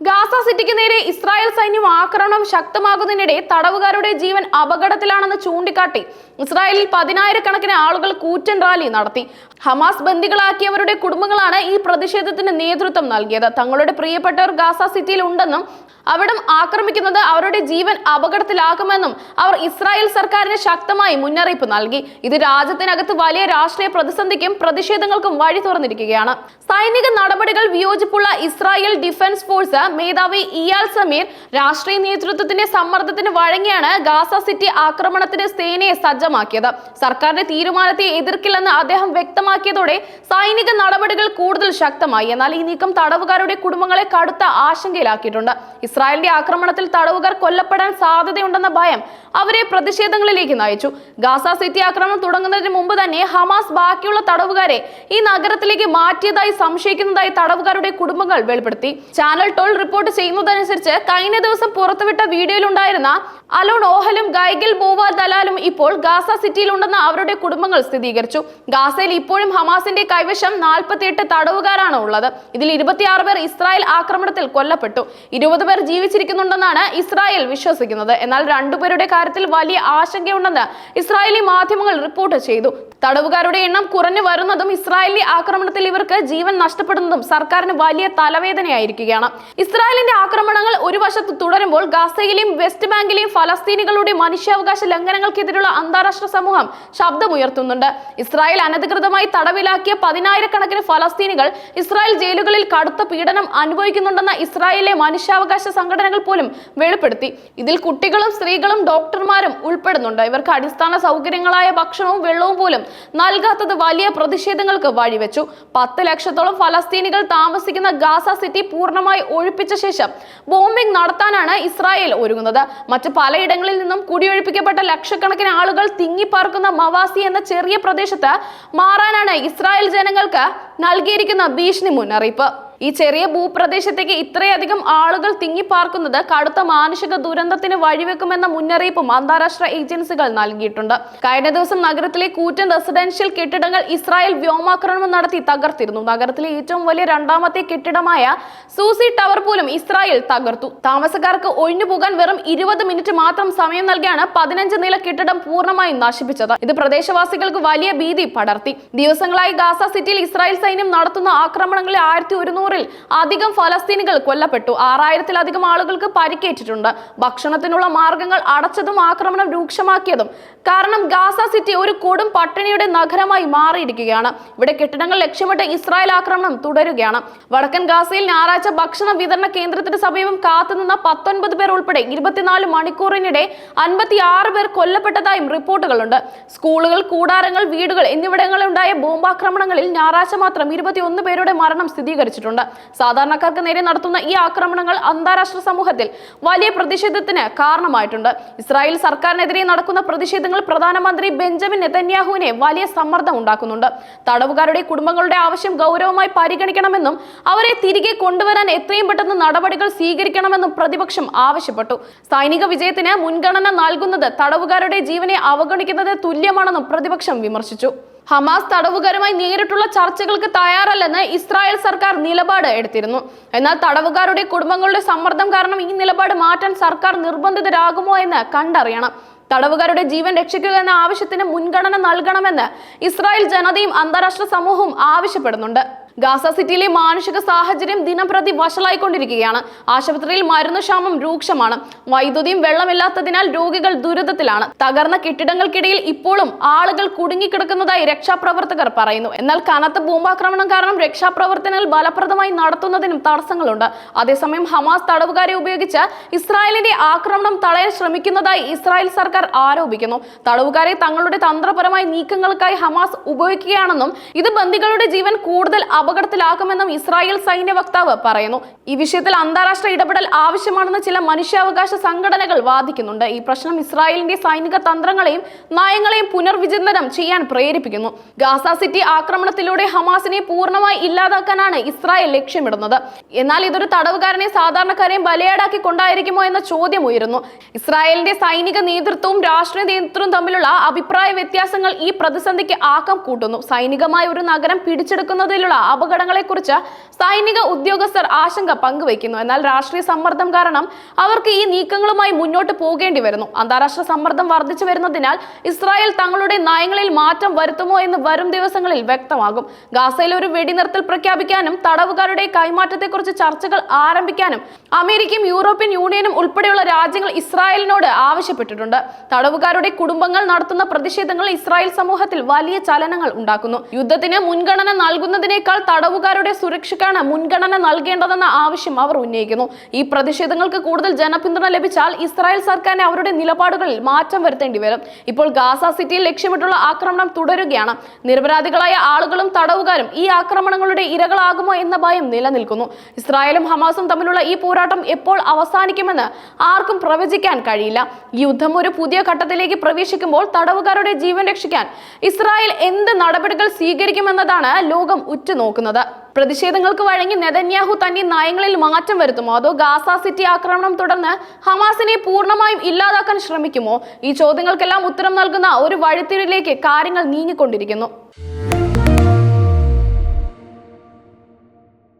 Gaza സിറ്റിക്ക് നേരെ Israel സൈന്യം ആക്രമണം ശക്തമാകുന്നതിനിടെ തടവുകാരുടെ ജീവൻ അപകടത്തിലാണെന്ന് ചൂണ്ടിക്കാട്ടി ഇസ്രായേലിൽ പതിനായിരക്കണക്കിന് ആളുകൾ കൂറ്റൻ റാലി നടത്തി. ഹമാസ് ബന്ദികളാക്കിയവരുടെ കുടുംബങ്ങളാണ് ഈ പ്രതിഷേധത്തിന് നേതൃത്വം നൽകിയത്. തങ്ങളുടെ പ്രിയപ്പെട്ടവർ ഗാസ സിറ്റിയിൽ ഉണ്ടെന്നും അവിടം ആക്രമിക്കുന്നത് അവരുടെ ജീവൻ അപകടത്തിലാക്കുമെന്നും അവർ ഇസ്രായേൽ സർക്കാരിന് ശക്തമായി മുന്നറിയിപ്പ് നൽകി. ഇത് രാജ്യത്തിനകത്ത് വലിയ രാഷ്ട്രീയ പ്രതിസന്ധിക്കും പ്രതിഷേധങ്ങൾക്കും വഴി തുറന്നിരിക്കുകയാണ്. സൈനിക നടപടികൾ വിയോജിപ്പുള്ള ഇസ്രായേൽ ഡിഫൻസ് ഫോഴ്സ് മേധാവി ഇയാൽ സമീർ രാഷ്ട്രീയ നേതൃത്വത്തിന്റെ സമ്മർദ്ദത്തിന് വഴങ്ങിയാണ് ഗാസ സിറ്റി ആക്രമണത്തിന് സേനയെ സജ്ജമാക്കിയത്. സർക്കാരിന്റെ തീരുമാനത്തെ എതിർക്കില്ലെന്ന് അദ്ദേഹം വ്യക്തമാക്കിയതോടെ സൈനിക നടപടികൾ കൂടുതൽ ശക്തമായി. എന്നാൽ ഈ നീക്കം തടവുകാരുടെ കുടുംബങ്ങളെ കടുത്ത ആശങ്കയിലാക്കിയിട്ടുണ്ട്. ഇസ്രായേലിന്റെ ആക്രമണത്തിൽ തടവുകാർ കൊല്ലപ്പെടാൻ സാധ്യതയുണ്ടെന്ന ഭയം അവരെ പ്രതിഷേധങ്ങളിലേക്ക് നയിച്ചു. ഗാസ സിറ്റി ആക്രമണം തുടങ്ങുന്നതിന് മുമ്പ് തന്നെ ഹമാസ് ബാക്കിയുള്ള തടവുകാരെ ഈ നഗരത്തിലേക്ക് മാറ്റിയതായി സംശയിക്കുന്നതായി തടവുകാരുടെ കുടുംബങ്ങൾ വെളിപ്പെടുത്തി. ചാനൽ ടോൾ റിപ്പോർട്ട് ചെയ്യുന്നതനുസരിച്ച് കഴിഞ്ഞ ദിവസം പുറത്തുവിട്ട വീഡിയോയിലുണ്ടായിരുന്ന അലോൺ ഓഹലും ഗൈഗിൽ മൂവ ദലാലും ഇപ്പോൾ ഗാസ സിറ്റിയിലുണ്ടെന്ന് അവരുടെ കുടുംബങ്ങൾ സ്ഥിരീകരിച്ചു. ഗാസയിൽ ഇപ്പോഴും ഹമാസിന്റെ കൈവശം നാൽപ്പത്തിയെട്ട് തടവുകാരാണ് ഉള്ളത്. ഇതിൽ ഇരുപത്തിയാറ് പേർ ഇസ്രായേൽ ആക്രമണത്തിൽ കൊല്ലപ്പെട്ടു. ഇരുപത് പേർ ജീവിച്ചിരിക്കുന്നുണ്ടെന്നാണ് ഇസ്രായേൽ വിശ്വസിക്കുന്നത്. എന്നാൽ രണ്ടുപേരുടെ കാര്യത്തിൽ വലിയ ആശങ്കയുണ്ടെന്ന് ഇസ്രായേലി മാധ്യമങ്ങൾ റിപ്പോർട്ട് ചെയ്തു. തടവുകാരുടെ എണ്ണം കുറഞ്ഞു വരുന്നതും ഇസ്രായേലി ആക്രമണത്തിൽ ഇവർക്ക് ജീവൻ നഷ്ടപ്പെടുന്നതും സർക്കാരിന് വലിയ തലവേദനയായിരിക്കുകയാണ്. ഇസ്രായേലിന്റെ ആക്രമണങ്ങൾ ഒരു വശത്ത് തുടരുമ്പോൾ ഗാസയിലെയും വെസ്റ്റ് ബാങ്കിലെയും ഫലസ്തീനികളുടെ മനുഷ്യാവകാശ ലംഘനങ്ങൾക്കെതിരെയുള്ള അന്താരാഷ്ട്ര സമൂഹം ശബ്ദമുയർത്തുന്നുണ്ട്. ഇസ്രായേൽ അനധികൃതമായി തടവിലാക്കിയ പതിനായിരക്കണക്കിന് ഫലസ്തീനികൾ ഇസ്രായേൽ ജയിലുകളിൽ കടുത്ത പീഡനം അനുഭവിക്കുന്നുണ്ടെന്ന ഇസ്രായേലിലെ മനുഷ്യാവകാശ സംഘടനകൾ പോലും വെളിപ്പെടുത്തി. ഇതിൽ കുട്ടികളും സ്ത്രീകളും ഡോക്ടർമാരും ഉൾപ്പെടുന്നുണ്ട്. ഇവർക്ക് അടിസ്ഥാന സൗകര്യങ്ങളായ ഭക്ഷണവും വെള്ളവും പോലും നൽകാത്തത് വലിയ പ്രതിഷേധങ്ങൾക്ക് വഴിവെച്ചു. പത്ത് ലക്ഷത്തോളം ഫലസ്തീനികൾ താമസിക്കുന്ന ഗാസ സിറ്റി പൂർണമായി ഒഴിപ്പിച്ച ശേഷം ബോംബിംഗ് നടത്താനാണ് ഇസ്രായേൽ ഒരുങ്ങുന്നത്. മറ്റ് പലയിടങ്ങളിൽ നിന്നും കുടിയൊഴിപ്പിക്കപ്പെട്ട ലക്ഷക്കണക്കിന് ആളുകൾ തിങ്ങിപ്പാർക്കുന്ന മവാസി എന്ന ചെറിയ പ്രദേശത്ത് മാറാനാണ് ഇസ്രായേൽ ജനങ്ങൾക്ക് നൽകിയിരിക്കുന്ന ഭീഷണി മുന്നറിയിപ്പ്. ഈ ചെറിയ ഭൂപ്രദേശത്തേക്ക് ഇത്രയധികം ആളുകൾ തിങ്ങിപ്പാർക്കുന്നത് കടുത്ത മാനുഷിക ദുരന്തത്തിന് വഴിവെക്കുമെന്ന മുന്നറിയിപ്പും അന്താരാഷ്ട്ര ഏജൻസികൾ നൽകിയിട്ടുണ്ട്. കഴിഞ്ഞ ദിവസം നഗരത്തിലെ കൂറ്റൻ റെസിഡൻഷ്യൽ കെട്ടിടങ്ങൾ ഇസ്രായേൽ വ്യോമാക്രമണം നടത്തി തകർത്തിരുന്നു. നഗരത്തിലെ ഏറ്റവും വലിയ രണ്ടാമത്തെ കെട്ടിടമായ സൂസി ടവർ പോലും ഇസ്രായേൽ തകർത്തു. താമസക്കാർക്ക് ഒഴിഞ്ഞു പോകാൻ വെറും ഇരുപത് മിനിറ്റ് മാത്രം സമയം നൽകിയാണ് പതിനഞ്ച് നില കെട്ടിടം പൂർണമായും നശിപ്പിച്ചത്. ഇത് പ്രദേശവാസികൾക്ക് വലിയ ഭീതി പടർത്തി. ദിവസങ്ങളായി ഗാസ സിറ്റിയിൽ ഇസ്രായേൽ സൈന്യം നടത്തുന്ന ആക്രമണങ്ങളിൽ ആയിരത്തി ഒരുന്നൂറിൽ അധികം ഫലസ്തീനികൾ കൊല്ലപ്പെട്ടു. ആറായിരത്തിലധികം ആളുകൾക്ക് പരിക്കേറ്റിട്ടുണ്ട്. ഭക്ഷണത്തിനുള്ള മാർഗങ്ങൾ അടച്ചതും ആക്രമണം രൂക്ഷമാക്കിയതും. കാരണം ഗാസ സിറ്റി ഒരു കൊടും പട്ടിണിയുടെ നഗരമായി മാറിയിരിക്കുകയാണ്. ഇവിടെ കെട്ടിടങ്ങൾ ലക്ഷ്യമിട്ട് ഇസ്രായേൽ ആക്രമണം തുടരുകയാണ്. വടക്കൻ ഗാസയിൽ ഞായറാഴ്ച ഭക്ഷണ വിതരണ കേന്ദ്രത്തിന് സമീപം കാത്തുനിന്ന പത്തൊൻപത് പേർ ഉൾപ്പെടെ ഇരുപത്തിനാല് മണിക്കൂറിനിടെ അൻപത്തി ആറ് പേർ കൊല്ലപ്പെട്ടതായും റിപ്പോർട്ടുകളുണ്ട്. സ്കൂളുകൾ കൂടാരങ്ങൾ വീടുകൾ എന്നിവിടങ്ങളിൽ ഉണ്ടായ ബോംബാക്രമണങ്ങളിൽ ഞായറാഴ്ച മാത്രം ഇരുപത്തിയൊന്ന് പേരുടെ മരണം സ്ഥിരീകരിച്ചിട്ടുണ്ട്. സാധാരണക്കാർക്ക് നേരെ നടത്തുന്ന ഈ ആക്രമണങ്ങൾ അന്താരാഷ്ട്ര സമൂഹത്തിൽ വലിയ പ്രതിഷേധത്തിന് കാരണമായിട്ടുണ്ട്. ഇസ്രായേൽ സർക്കാരിനെതിരെ നടക്കുന്ന പ്രതിഷേധങ്ങൾ പ്രധാനമന്ത്രി ബെഞ്ചമിൻ നെതന്യാഹുവിനെ വലിയ സമ്മർദ്ദം ഉണ്ടാക്കുന്നുണ്ട്. തടവുകാരുടെ കുടുംബങ്ങളുടെ ആവശ്യം ഗൗരവമായി പരിഗണിക്കണമെന്നും അവരെ തിരികെ കൊണ്ടുവരാൻ എത്രയും പെട്ടെന്ന് നടപടികൾ സ്വീകരിക്കണമെന്നും പ്രതിപക്ഷം ആവശ്യപ്പെട്ടു. സൈനിക വിജയത്തിന് മുൻഗണന നൽകുന്നത് തടവുകാരുടെ ജീവനെ അവഗണിക്കുന്നത് തുല്യമാണെന്നും പ്രതിപക്ഷം വിമർശിച്ചു. ഹമാസ് തടവുകാരുമായി നേരിട്ടുള്ള ചർച്ചകൾക്ക് തയ്യാറല്ലെന്ന് ഇസ്രായേൽ സർക്കാർ നിലപാട് എടുത്തിരുന്നു. എന്നാൽ തടവുകാരുടെ കുടുംബങ്ങളുടെ സമ്മർദ്ദം കാരണം ഈ നിലപാട് മാറ്റാൻ സർക്കാർ നിർബന്ധിതരാകുമോ എന്ന് കണ്ടറിയണം. തടവുകാരുടെ ജീവൻ രക്ഷിക്കുക എന്ന ആവശ്യത്തിന് മുൻഗണന നൽകണമെന്ന് ഇസ്രായേൽ ജനതയും അന്താരാഷ്ട്ര സമൂഹവും ആവശ്യപ്പെടുന്നുണ്ട്. ഗാസ സിറ്റിയിലെ മാനുഷിക സാഹചര്യം ദിനംപ്രതി വഷളായിക്കൊണ്ടിരിക്കുകയാണ്. ആശുപത്രിയിൽ മരുന്ന് ക്ഷാമം രൂക്ഷമാണ്. വൈദ്യുതിയും വെള്ളമില്ലാത്തതിനാൽ രോഗികൾ ദുരിതത്തിലാണ്. തകർന്ന കെട്ടിടങ്ങൾക്കിടയിൽ ഇപ്പോഴും ആളുകൾ കുടുങ്ങിക്കിടക്കുന്നതായി രക്ഷാപ്രവർത്തകർ പറയുന്നു. എന്നാൽ കനത്ത ബോംബാക്രമണം കാരണം രക്ഷാപ്രവർത്തനങ്ങൾ ഫലപ്രദമായി നടത്തുന്നതിനും തടസ്സങ്ങളുണ്ട്. അതേസമയം ഹമാസ് തടവുകാരെ ഉപയോഗിച്ച് ഇസ്രായേലിന്റെ ആക്രമണം തടയാൻ ശ്രമിക്കുന്നതായി ഇസ്രായേൽ സർക്കാർ ആരോപിക്കുന്നു. തടവുകാരെ തങ്ങളുടെ തന്ത്രപരമായ നീക്കങ്ങൾക്കായി ഹമാസ് ഉപയോഗിക്കുകയാണെന്നും ഇത് ബന്ദികളുടെ ജീവൻ കൂടുതൽ അപകടത്തിലാക്കുമെന്നും ഇസ്രായേൽ സൈന്യ വക്താവ് പറയുന്നു. ഈ വിഷയത്തിൽ അന്താരാഷ്ട്ര ഇടപെടൽ ആവശ്യമാണെന്ന് ചില മനുഷ്യാവകാശ സംഘടനകൾ വാദിക്കുന്നുണ്ട്. ഈ പ്രശ്നം ഇസ്രായേലിന്റെ സൈനിക തന്ത്രങ്ങളെയും നയങ്ങളെയും പുനർവിചിന്തനം ചെയ്യാൻ പ്രേരിപ്പിക്കുന്നു. ഗാസ സിറ്റി ആക്രമണത്തിലൂടെ ഹമാസിനെ പൂർണമായി ഇല്ലാതാക്കാനാണ് ഇസ്രായേൽ ലക്ഷ്യമിടുന്നത്. എന്നാൽ ഇതൊരു തടവുകാരനെ സാധാരണക്കാരെയും ബലയാടാക്കി കൊണ്ടായിരിക്കുമോ എന്ന ചോദ്യം ഉയരുന്നു. ഇസ്രായേലിന്റെ സൈനിക നേതൃത്വവും രാഷ്ട്രീയ നേതൃത്വവും തമ്മിലുള്ള അഭിപ്രായ വ്യത്യാസങ്ങൾ ഈ പ്രതിസന്ധിക്ക് ആക്കം കൂട്ടുന്നു. സൈനികമായ ഒരു നഗരം പിടിച്ചെടുക്കുന്നതിലുള്ള അപകടങ്ങളെക്കുറിച്ച് സൈനിക ഉദ്യോഗസ്ഥർ ആശങ്ക പങ്കുവയ്ക്കുന്നു. എന്നാൽ രാഷ്ട്രീയ സമ്മർദ്ദം കാരണം അവർക്ക് ഈ നീക്കങ്ങളുമായി മുന്നോട്ട് പോകേണ്ടി വരുന്നു. അന്താരാഷ്ട്ര സമ്മർദ്ദം വർദ്ധിച്ചു വരുന്നതിനാൽ ഇസ്രായേൽ തങ്ങളുടെ നയങ്ങളിൽ മാറ്റം വരുത്തുമോ എന്ന് വരും ദിവസങ്ങളിൽ വ്യക്തമാകും. ഗാസയിൽ ഒരു വെടിനിർത്തൽ പ്രഖ്യാപിക്കാനും തടവുകാരുടെ കൈമാറ്റത്തെക്കുറിച്ച് ചർച്ചകൾ ആരംഭിക്കാനും അമേരിക്കയും യൂറോപ്യൻ യൂണിയനും ഉൾപ്പെടെയുള്ള രാജ്യങ്ങൾ ഇസ്രായേലിനോട് ആവശ്യപ്പെട്ടിട്ടുണ്ട്. തടവുകാരുടെ കുടുംബങ്ങൾ നടത്തുന്ന പ്രതിഷേധങ്ങൾ ഇസ്രായേൽ സമൂഹത്തിൽ വലിയ ചലനങ്ങൾ ഉണ്ടാക്കുന്നു. യുദ്ധത്തിന് മുൻഗണന നൽകുന്നതിനേക്കാൾ തടവുകാരുടെ സുരക്ഷയ്ക്കാണ് മുൻഗണന നൽകേണ്ടതെന്ന ആവശ്യം അവർ ഉന്നയിക്കുന്നു. ഈ പ്രതിഷേധങ്ങൾക്ക് കൂടുതൽ ജനപിന്തുണ ലഭിച്ചാൽ ഇസ്രായേൽ സർക്കാരിന് അവരുടെ നിലപാടുകളിൽ മാറ്റം വരുത്തേണ്ടി വരും. ഇപ്പോൾ ഗാസ സിറ്റിയിൽ ലക്ഷ്യമിട്ടുള്ള ആക്രമണം തുടരുകയാണ്. നിരപരാധികളായ ആളുകളും തടവുകാരും ഈ ആക്രമണങ്ങളുടെ ഇരകളാകുമോ എന്ന ഭയം നിലനിൽക്കുന്നു. ഇസ്രായേലും ഹമാസും തമ്മിലുള്ള ഈ പോരാട്ടം എപ്പോൾ അവസാനിക്കുമെന്ന് ആർക്കും പ്രവചിക്കാൻ കഴിയില്ല. യുദ്ധം ഒരു പുതിയ ഘട്ടത്തിലേക്ക് പ്രവേശിക്കുമ്പോൾ തടവുകാരുടെ ജീവൻ രക്ഷിക്കാൻ ഇസ്രായേൽ എന്ത് നടപടികൾ സ്വീകരിക്കുമെന്നതാണ് ലോകം ഉറ്റുനോക്കുന്നത്. പ്രതിഷേധങ്ങൾക്ക് വഴങ്ങി നെതന്യാഹു തന്റെ നയങ്ങളിൽ മാറ്റം വരുത്തുമോ? അതോ ഗാസ സിറ്റി ആക്രമണം തുടർന്ന് ഹമാസിനെ പൂർണമായും ഇല്ലാതാക്കാൻ ശ്രമിക്കുമോ? ഈ ചോദ്യങ്ങൾക്കെല്ലാം ഉത്തരം നൽകുന്ന ഒരു വഴിത്തിരിലേക്ക് കാര്യങ്ങൾ നീങ്ങിക്കൊണ്ടിരിക്കുന്നു.